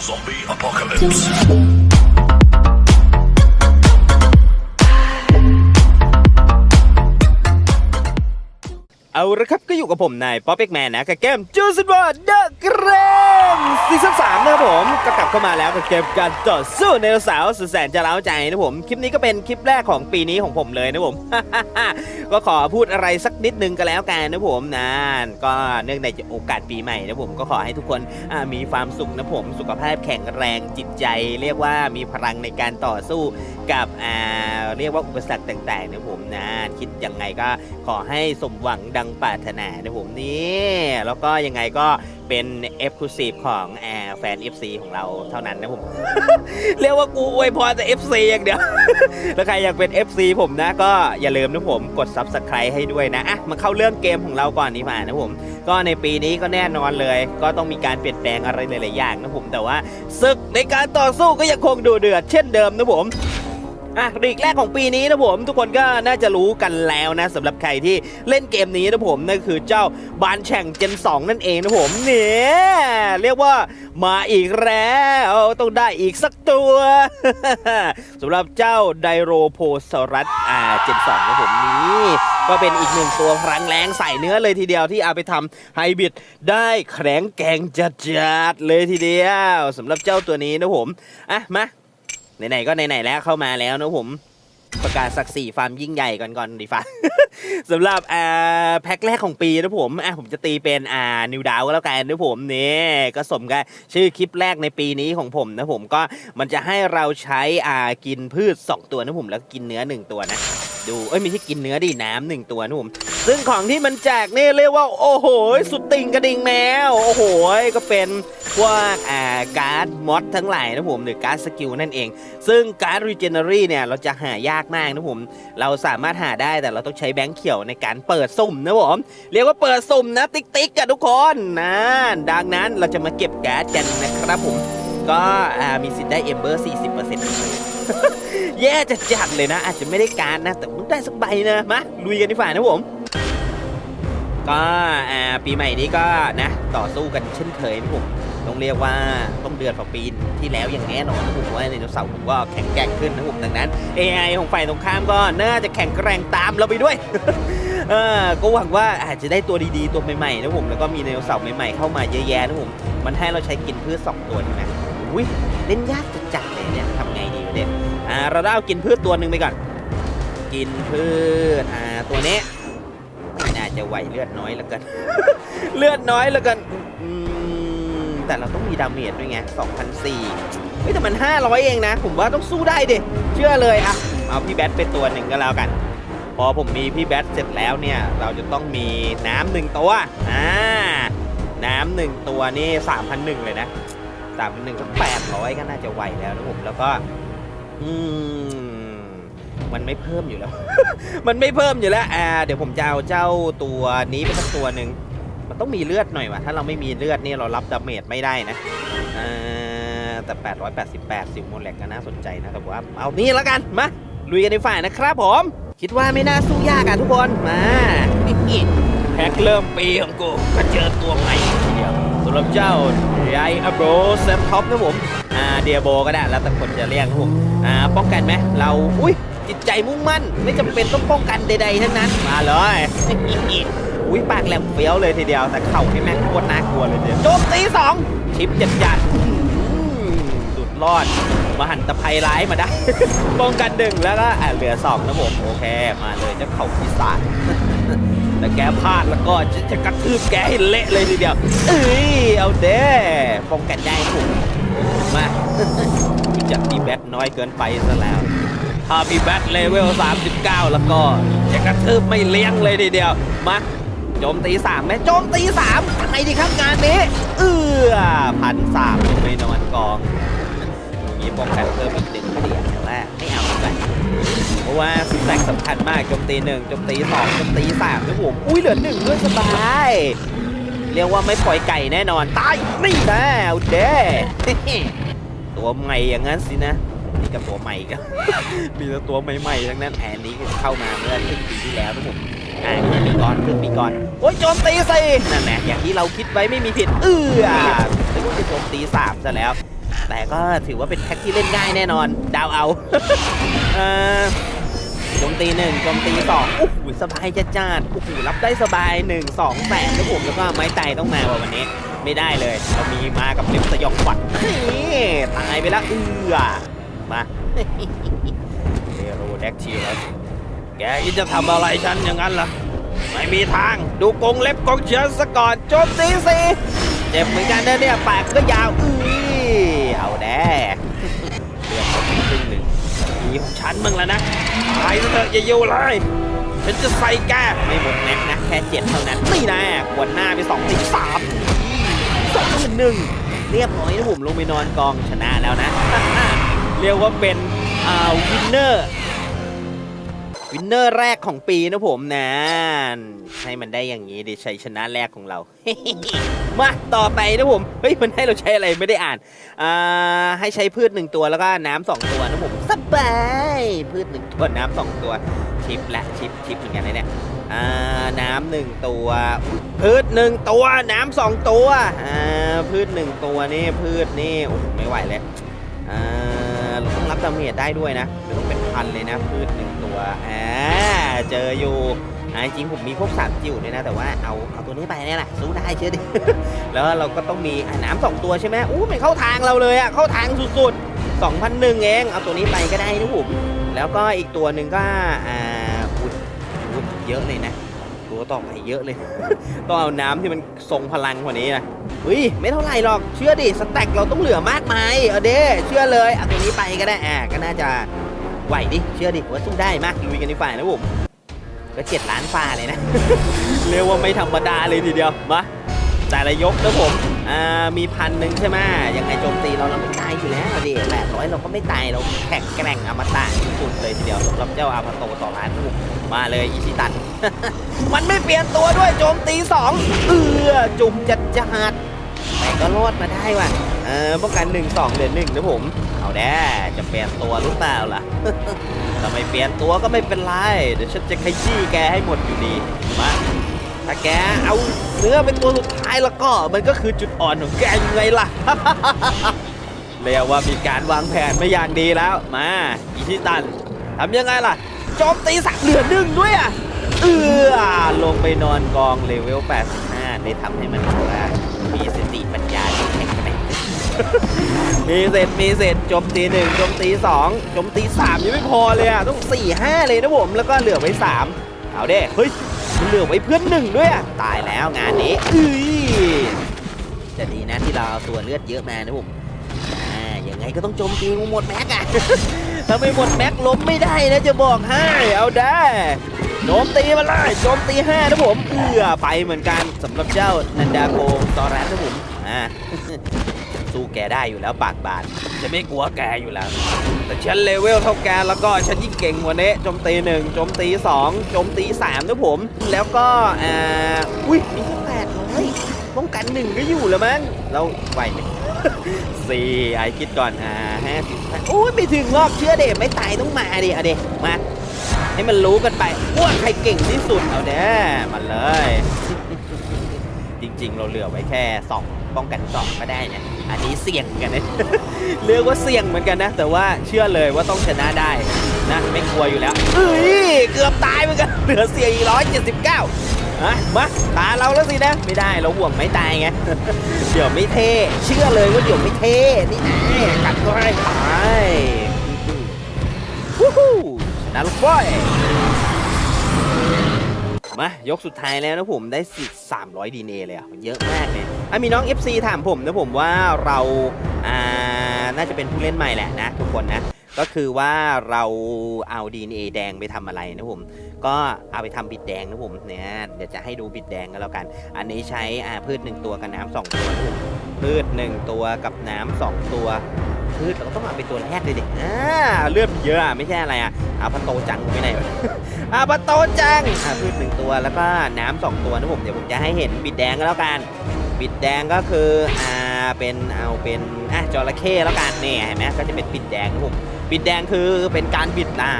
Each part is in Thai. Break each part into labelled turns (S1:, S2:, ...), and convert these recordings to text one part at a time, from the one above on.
S1: Zombie apocalypse.
S2: เอาละครับก็อยู่กับผมนายป๊อปเอ็กแมนนะกับเกมจูซิบอร์เดอะเกรนซีซั่นสามนะครับผมก็กลับเข้ามาแล้วกับเกมการต่อสู้ในสาวสุดแสนจะเล้าใจนะผมคลิปนี้ก็เป็นคลิปแรกของปีนี้ของผมเลยนะผม ก็ขอพูดอะไรสักนิดนึงก็แล้วกันนะผมนะก็เนื่องในโอกาสปีใหม่นะผมก็ขอให้ทุกคนมีความสุขนะผม สุขภาพแข็งแรงจิตใจ เรียกว่ามีพลังในการต่อสู้กับเรียกว่าอุปสรรคต่างๆนะผมนะคิดยังไงก็ขอให้สมหวังดังปรารถนานะผมนี่แล้วก็ยังไงก็เป็น e x c l u s i v e ของแอร์แฟน FC ของเราเท่านั้นนะผม เรียกว่ากูอวยพรแต่ FC อย่างเดียว แล้วใครอยากเป็น FC ผมนะ ก็อย่าลืมนะผมกด Subscribe ให้ด้วยนะอะมาเข้าเรื่องเกมของเราก่อนดีกว่านะผม ก็ในปีนี้ก็แน่นอนเลย ก็ต้องมีการเปลี่ยนแปลงอะไรหลายๆอย่างนะผม แต่ว่าศึกในการต่อสู้ก็ยังคงดูเดือดเช่นเดิมนะผม อะรีกแรกของปีนี้นะผม ทุกคนก็น่าจะรู้กันแล้วนะสำหรับใครที่เล่นเกมนี้นะผมนั่นคือเจ้าบานแข่งเจน 2 นั่นเองนะผมเนี่ยเรียกว่ามาอีกแล้วต้องได้อีกสักตัวสำหรับเจ้าไดโรโพซารัสอ่าเจน2นะผมนี่ก็เป็นอีกหนึ่งตัวพลังแรงใส่เนื้อเลยทีเดียวที่เอาไปทำไฮบิดได้แข็งแกร่งจัดๆเลยทีเดียวสำหรับเจ้าตัวนี้นะผมอะมา ไหนๆก็ไหนๆแล้วเข้ามาแล้วนะผมประกาศศักดิ์ศรีฟาร์มยิ่งใหญ่ก่อนก่อนดีฟ้าสำหรับอ่าแพ็คแรกของปีนะผมอะผมจะตีเป็นอ่านิวดาวก็แล้วกันนะผมนี่ก็สมกับชื่อคลิปแรกในปีนี้ของผมนะผมก็มันจะให้เราใช้อ่ากินพืช 2 ตัวนะผมแล้วก็กินเนื้อ 1 ตัวนะดูเอ้ยไม่ใช่กินเนื้อดิน้ำหนึ่งตัวนะผม ซึ่งของที่มันแจกนี่เรียกว่า โอ้โห สุดติ่งกระดิ่งแมว โอ้โห ก็เป็นพวกอ่าการ์ดมอดทั้งหลายนะผมหรือการ์ดสกิลนั่นเอง ซึ่งการ์ดรีเจนเนอรี่เนี่ยเราจะหายากมากนะผมเราสามารถหาได้แต่เราต้องใช้แบงค์เขียวในการเปิดสุ่มนะผมเรียกว่าเปิดสุ่มนะติ๊กติ๊กกันทุกคนนะดังนั้นเราจะมาเก็บการ์ดกันนะครับผม ก็มีสิทธิ์ได้เอมเบอร์40%แย่จะจัดเลยนะ อาจจะไม่ได้การนะ แต่ต้องได้สักใบนะมาลุยกันดีกว่านะผม ก็อ่าปีใหม่นี้ก็นะ ต่อสู้กันเช่นเคยนะผมต้องเรียกว่าต้องเดือดกว่าปีที่แล้วอย่างแน่นอนนะผมว่าในเสาร์ผมก็แข็งแกร่งขึ้นนะผมดังนั้น AI ของฝ่ายตรงข้ามก็น่าจะแข็งแกร่งตามเราไปด้วยเออก็หวังว่าอาจจะได้ตัวดีๆตัวใหม่ๆนะผมแล้วก็มีไดโนเสาร์ใหม่ๆเข้ามาเยอะแยะนะผมมันให้เราใช้กินพืชสองตัวใช่ไหมอุ้ยเล่นยากจัดๆเลยเนี่ยทำไงดีวะเนี่ยอ่าเราได้เอากินพืชตัวหนึ่งไปก่อน กินพืชอ่าตัวนี้ จะไหวเลือดน้อยแล้วกัน เลือดน้อยแล้วกันแต่เราต้องมีดาเมจด้วยไง2,004เฮ้ยแต่มัน 500 เองนะ ผมว่าต้องสู้ได้ดิ เชื่อเลยอะ เอาพี่แบทไปตัวหนึ่งก็แล้วกัน พอผมมีพี่แบทเสร็จแล้วเนี่ย เราจะต้องมีน้ำหนึ่งตัว อ่า น้ำหนึ่งตัวนี่3,001เลยนะ3,001สัก800 ก็น่าจะไหวแล้วนะผม แล้วก็ อืม มันไม่เพิ่มอยู่แล้ว มันไม่เพิ่มอยู่แล้วอ่าเดี๋ยวผมจะเอาเจ้าตัวนี้ไปสักตัวหนึ่งมันต้องมีเลือดหน่อยว่ะถ้าเราไม่มีเลือดนี่เรารับดาเมจไม่ได้นะอ่าแต่ 888ซิลโมแลกก็น่าสนใจนะแต่ว่าเอานี่แล้วกันมาลุยกันในฝ่ายนะครับผม คิดว่าไม่น่าสู้ยากอะทุกคนมาแพ็คเริ่มปีของกูก็เจอตัวใหม่ทีเดียวสำหรับเจ้าไออับโรเซฟท็อปนะผมอ่าเดียโบก็ได้แล้วแต่คนจะเรียกผมอ่าป้องกันไหมเราอุ้ย จิตใจมุ่งมั่น ไม่จำเป็นต้องป้องกันใดๆทั้งนั้น มาเลยอุ้ยปากแหลมเฟี้ยวเลยทีเดียวแต่เข่านี่แม่งโคตรน่ากลัวเลยเดียวโจมตีสองชิปจัดจัดๆอื้อหือสุดรอดมาหันตะไคร้ายมาได้ ป้องกันหนึ่งแล้วก็อ่าเหลือสองนะผมโอเค มาเลยเจ้าเข่าปีศาจแต่แกพลาดแล้วก็จะจะกระทืบแกให้เละเลยทีเดียว เอ้ยเอาเด้ป้องกันได้ผมมาจะมีแบตน้อยเกินไปซะแล้ว ถ้ามีแบตเลเวล 39 แล้วก็จะกระทืบไม่เลี้ยงเลยทีเดียว มาโจมตีสามไหมโจมตีสามทำไงดีครับงานนี้ เอื้อพันสามลงไปนอนกอง มีป้องกันเพิ่มอีกหนึ่งเหรียญแต่ว่าไม่เอาดีกว่าเพราะว่าสแต็กสำคัญมากโจมตีหนึ่งโจมตีสองโจมตีสามนะผมอุ้ยเหลือหนึ่งด้วยสบายเรียกว่าไม่ปล่อยไก่แน่นอน ตาย นี่นะเอาเด้ตัวใหม่อย่างนั้นสินะ นี่กับตัวใหม่กันมีแต่ตัวใหม่ๆทั้งนั้นแอนนี้เข้ามาเมื่อครึ่งปีที่แล้วนะผมอ่าครึ่งปีก่อนครึ่งปีก่อนโอ้ยโจมตีสินั่นแหละอย่างที่เราคิดไว้ไม่มีผิดเอือถึงจะโจมตีสามซะแล้ว แต่ก็ถือว่าเป็นแพ็กที่เล่นง่ายแน่นอนดาวเอาเออโจมตีหนึ่งโจมตีสองโอ้โหสบายจัดจ้านโอ้โหรับได้สบายหนึ่งสองแปดครับผมแล้วก็ไม้ไตต้องมาว่ะวันนี้ ไม่ได้เลยเรามีมากับเล็บสยองขวัญตายไปแล้วเอือ มาเดโรแดกทิลัสแกคิดจะทำอะไรฉันอย่างนั้นล่ะ ไม่มีทางดูกงเล็บกองเชือสก่อนโจมตีสิเจ็บเหมือนกันนะเนี่ยปากก็ยาวอื้อเอาแน่เลือดผมครึ่งหนึ่งทีของฉันมึงแล้วนะตายซะเถอะอย่าอยู่เลยฉันจะใส่แกไม่หมดแม็กนะแค่เจ็ดเท่านั้นนี่นะกวนหน้าไปสองทีสามสองหมื่นหนึ่งเรียบร้อยนะผมลงไปนอนกองชนะแล้วนะ เรียกว่าเป็นวินเนอร์วินเนอร์แรกของปีนะผมนะให้มันได้อย่างนี้ดิชัยชนะแรกของเรา มาต่อไปนะผม เฮ้ย มันให้เราใช้อะไรไม่ได้อ่าน อ่า ให้ใช้พืชหนึ่งตัวแล้วก็น้ำสองตัวนะผมสบายพืชหนึ่งตัวน้ำสองตัว ชิปและชิปชิปเหมือนกันนะเนี่ย อ่า น้ำหนึ่งตัว พืชหนึ่งตัว น้ำสองตัว อ่า พืชหนึ่งตัวนี่พืชนี่โอ้ไม่ไหวเลย อ่า ดาเมจได้ด้วยนะเราต้องเป็นพันเลยนะพืชหนึ่งตัวอ่าเจออยู่อ่จริงผมมีพวกสามจิ๋วด้วยนะ แต่ว่าเอาเอาตัวนี้ไปเนี่ยแหละสู้ได้เชื่อดิ แล้วเราก็ต้องมีน้ำสองตัวใช่ไหมอู้มันเข้าทางเราเลยอะเข้าทางสุดๆ2,001เอง เอาตัวนี้ไปก็ได้นะผมแล้วก็อีกตัวหนึ่งก็อ่าอุ๊ยอุ๊ยเยอะเลยนะ ตัวต่อไปเยอะเลย ต้องเอาน้ำที่มันทรงพลังกว่านี้นะเฮ้ยไม่เท่าไหร่หรอกเชื่อดิสแต็กเราต้องเหลือมากมายเอาเด้เชื่อเลยเอาตัวนี้ไปก็ได้อ่าก็น่าจะไหวดิเชื่อดิว่าสู้ได้มากลุยกันดีฝ่ายนะผมก็เจ็ดล้านฟ้าเลยนะเรียกว่าไม่ธรรมดาเลยทีเดียวมาแต่ละยกนะผมอ่ามีพันหนึ่งใช่ไหมยังไงโจมตีเราเราไม่ตายอยู่แล้วดิแปดร้อยเราก็ไม่ตายเราแข็งแกร่งอมตะที่สุดเลยทีเดียว รับเจ้าอาพาโตสองล้านลูกมาเลยอิชิตัน มันไม่เปลี่ยนตัวด้วยโจมตีสองเอือจุ่มจัดจัดแต่ก็รอดมาได้ว่ะเออป้องกันหนึ่งสองเหลือหนึ่งนะผม เอาแน่จะเปลี่ยนตัวหรือเปล่าล่ะถ้าไม่เปลี่ยนตัวก็ไม่เป็นไร เดี๋ยวฉันจะขยี้แกให้หมดอยู่ดีมาถ้าแกเอาเนื้อเป็นตัวสุดท้ายแล้วก็มันก็คือจุดอ่อนของแกยังไงล่ะเรียกว่ามีการวางแผนไม่อย่างดีแล้ว มาอิชิตัน ทำยังไงล่ะโจมตีสักเหลือหนึ่งด้วยอะเออลงไปนอนกองเลเวล 85 ได้ทำให้มันแบบว่ามีสติปัญญาที่แข็งแกร่งมีเสร็จมีเสร็จโจมตีหนึ่งโจมตีสองโจมตีสามยังไม่พอเลยอะต้องสี่ห้าเลยนะผมแล้วก็เหลือไว้สามเอาเด้เฮ้ยมันเหลือไว้เพื่อนหนึ่งด้วยอะตายแล้วงานนี้เอ้ยจะดีนะที่เราเอาตัวเลือดเยอะมานะผมอ่ายังไงก็ต้องโจมตีหมดแม็กอะ ถ้าไม่หมดแม็กล้มไม่ได้นะจะบอกให้เอาได้โจมตีมาเลยโจมตีห้านะผมเอื้อไปเหมือนกันสำหรับเจ้านันดาโกซอรัสนะผมอ่าสู้แกได้อยู่แล้วปากบานจะไม่กลัวแกอยู่แล้ว แต่ฉันเลเวลเท่าแกแล้วก็ฉันยิ่งเก่งกว่านี้โจมตีหนึ่งโจมตีสองโจมตีสามนะผม แล้วก็อ่าอุ้ยมีแค่แปดร้อยป้องกันหนึ่งก็อยู่แล้วมั้งเราไหวไหม สี่ไอคิดก่อนอ่าห้าสิบโอ้ยไม่ถึงรอบเชื่อเด็ไม่ตายต้องมาดิเอาเด็มา ให้มันรู้กันไปว่าใครเก่งที่สุดเอาเด้มาเลย จริง ๆ เราเหลือไว้แค่สองป้องกันสองก็ได้เนี่ยอันนี้เสี่ยงกันนะเรียกว่าเสี่ยงเหมือนกันนะ แต่ว่าเชื่อเลยว่าต้องชนะได้นะไม่กลัวอยู่แล้วเอ้ยเกือบตายเหมือนกันเหลือเสี่ยงอีร้อยเจ็ดสิบเก้า อะมาตาเราแล้วสินะ ไม่ได้เราห่วงไม่ตายไง เดี๋ยวไม่เท่ เชื่อเลยว่าเดี๋ยวไม่เท่ นี่นะกัดก็ให้ตายวู้ฮู้ชนะลูกบอยมายกสุดท้ายแล้วนะผมได้สิ300ดีเนเลยอะเยอะมากเลยอะมีน้อง FC ถามผมนะผมว่าเราอ่าน่าจะเป็นผู้เล่นใหม่แหละนะทุกคนนะ ก็คือว่าเราเอา DNA แดงไปทำอะไรนะผม ก็เอาไปทำบิดแดงนะผมเนี่ยเดี๋ยวจะให้ดูบิดแดงกันแล้วกัน อันนี้ใช้อ่าพืชหนึ่งตัวกับน้ำสองตัวพืชหนึ่งตัวกับน้ำสองตัวพืชเราก็ต้องเอาไปตัวแรกเลยดิอ่าเลือดเยอะอะไม่ใช่อะไรอะเอาพันโตจังไปไหนอาปะโตจังอ่าพืชหนึ่งตัวแล้วก็น้ำสองตัวนะผมเดี๋ยวผมจะให้เห็นบิดแดงก็แล้วกัน บิดแดงก็คืออ่าเป็นเอาเป็นอะจระเข้แล้วกันนี่เห็นไหมก็จะเป็นบิดแดงนะผม บิดแดงคือเป็นการบิดอ่า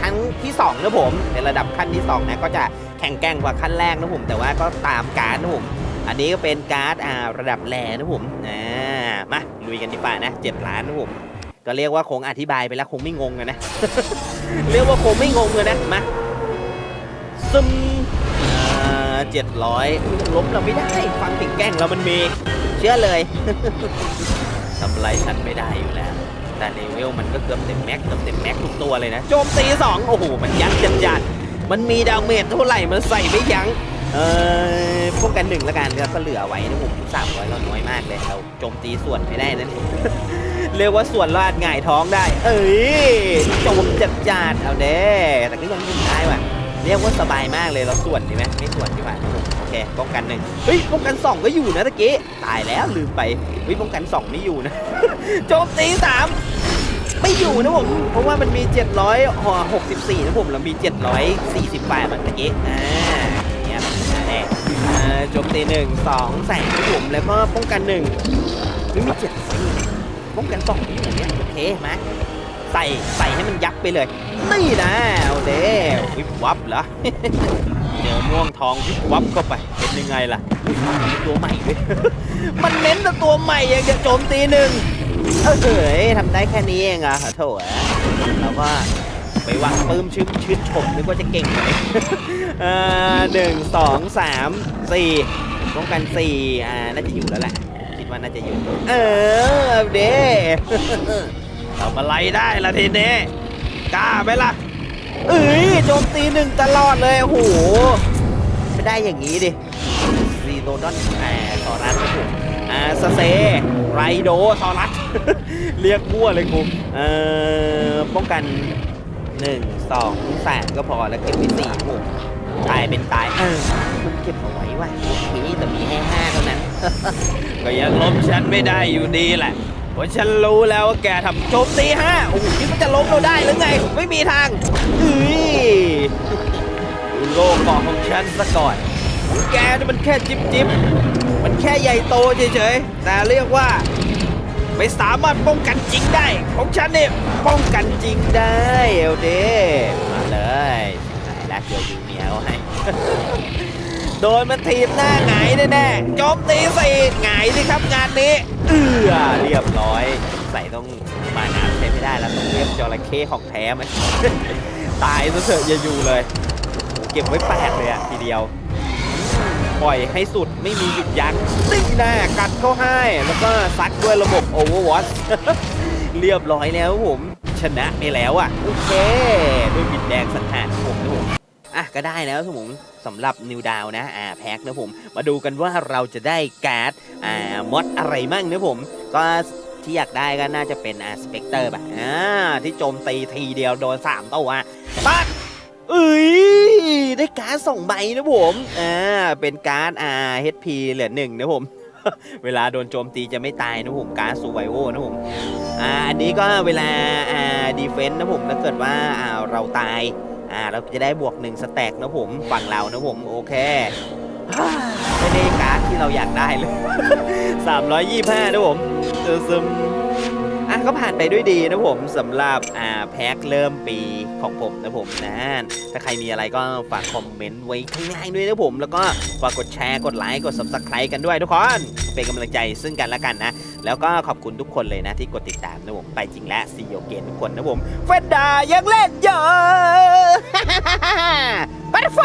S2: ขั้นที่สองนะผมเป็นระดับขั้นที่สองนะก็จะแข่งแกร่งกว่าขั้นแรกนะผม แต่ว่าก็ตามการนะผมอันนี้ก็เป็นการ์ดอ่าระดับแรนะผมอ่ามาลุยกันดีกว่านะ7ล้านนะผมก็เรียกว่าคงอธิบายไปแล้วคงไม่งงอะนะ เรียกว่าคงไม่งงเลยนะมาซึมเจ็ดร้อยล้มเราไม่ได้ความแข็งแกร่งเรามันมี เชื่อเลยทำไรฉันไม่ได้อยู่แล้ว แต่เลเวลมันก็เกือบเต็มแม็กเกือบเต็มแม็กทุกตัวเลยนะ โจมตีสองโอ้โห มันยัดจัดจัดมันมีดาเมจเท่าไหร่ มันใส่ไม่ยั้งเออพวกกันหนึ่งละกันแล้วก็เหลือไว้นะผมสามร้อยเราน้อยมากเลยเราโจมตีส่วนไม่ได้นั่นเรียกว่าส่วนลาดง่ายท้องได้ เอ้ยโจมจัดจัดเอาเด้แต่ก็ยังยิงได้ว่ะ เรียกว่าสบายมากเลยเราส่วนดีไหมไม่ส่วนดีกว่าครับผมโอเคป้องกันหนึ่งเฮ้ยป้องกันสองก็อยู่นะตะกี้ตายแล้วลืมไปเฮ้ยป้องกันสองไม่อยู่นะโจมตีสามไม่อยู่นะผมเพราะว่ามันมี700ห่อ64นะผมแล้วมี 740ปลายมันตะกี้อ่าอย่างเงี้ยแน่โจมตีหนึ่งสองแสงนะผมแล้วก็ป้องกันหนึ่งไม่มีเจ็ดร้อยนี่ป้องกันสองอยู่เนี่ยโอเคไหม ใส่ใส่ให้มันยับไปเลย นี่นะเอาเด้วิบวับเหรอเจอม่วงทองวิบวับเข้าไป เป็นยังไงล่ะตัวใหม่ด้วยมันเน้นแต่ตัวใหม่อยังจะโจมตีหนึ่งเออเฮ้ยทำได้แค่นี้เองอะโถ่เอ้ยเราก็ไปวางปื้มชื่นชื่นชมนึกว่าจะเก่งเลยอ่าหนึ่งสองสามสี่ป้องกันสี่อ่าน่าจะอยู่แล้วแหละคิดว่าน่าจะอยู่ เออเด้ ทำอะไรได้ล่ะทีนี้กล้าไหมล่ะเอ้ยโจมตีหนึ่งตลอดเลยโอ้โหไม่ได้อย่างนี้ดิซีโดดอนอ่าซอรัสครับผมอ่าสเซไรโดซอรัส เรียกมั่วเลยกูเอ่อป้องกันหนึ่งสองสามก็พอแล้วเก็บไปสี่หกตายเป็นตายเออเก็บเอาไว้ว่ะโอเคแต่มีแค่ห้าเท่านั้น ก็ยังล้มฉันไม่ได้อยู่ดีแหละ เพราฉันรู้แล้วว่าแกทำโจมตีห้าโอ้โหคิดว่าจะล้มเราได้หรือไง ไม่มีทางเอ้ยดูโลกเกาะของฉันซะก่อน แกนี่มันแค่จิ๊บจิ๊บมันแค่ใหญ่โตเฉยๆ แต่เรียกว่าไม่สามารถป้องกันจริงได้ ของฉันเนี่ยป้องกันจริงได้ เอลเดมาเลยไหนละเจอยูเมียเอาให้ โดนมันทีบหน้าหงายแน่ๆโจมตีสี่หงายสิครับงานนี้ เอือเรียบร้อย ใส่ต้องมาน้ำใช้ไม่ได้แล้วต้องเรียกจระเข้ของแท้มาตายซะเถอะอย่าอยู่เลย เก็บไว้แปดเลยอะทีเดียว ปล่อยให้สุดไม่มีหยุดยั้งนี่แน่กัดเข้าให้แล้วก็ซัดด้วยระบบ Overwatch เรียบร้อยแล้วผมชนะไปแล้วอะ โอเค ด้วยบิดแดงสังหารของผมนะผม ก็ได้แล้วครับผมสำหรับนิวดาวนะอ่าแพ็คนะผม มาดูกันว่าเราจะได้การ์ดอ่ามอดอะไรมั่งนะผม ก็ที่อยากได้ก็น่าจะเป็นอ่าสเปกเตอร์ป่ะอ่าที่โจมตีทีเดียวโดนสามตัวปักเอ้ยได้การ์ดสองใบนะผมอ่าเป็นการ์ดอ่า HP เหลือหนึ่งนะผมเวลาโดนโจมตีจะไม่ตายนะผมการ์ดซูไวโอนะผมอ่าอันนี้ก็เวลาอ่าดีเฟนต์นะผมถ้าเกิดว่าอ่าเราตาย อ่าเราจะได้บวกหนึ่งสแต็กนะผมฝั่งเรานะผมโอเคไม่ได้การ์ดที่เราอยากได้เลย 325นะผมเจอซึม ก็ผ่านไปด้วยดีนะผมสำหรับอ่าแพ็คเริ่มปีของผมนะผมนะถ้าใครมีอะไรก็ฝากคอมเมนต์ไว้ข้างล่างด้วยนะผม แล้วก็ฝากกดแชร์กดไลค์กด subscribe กันด้วยทุกคนเป็นกำลังใจซึ่งกันและกันนะ แล้วก็ขอบคุณทุกคนเลยนะที่กดติดตามนะผมไปจริงและซีโอเกนทุกคนนะผมเฟนดายังเล่นเยอะ บัตเตอร์ไฟ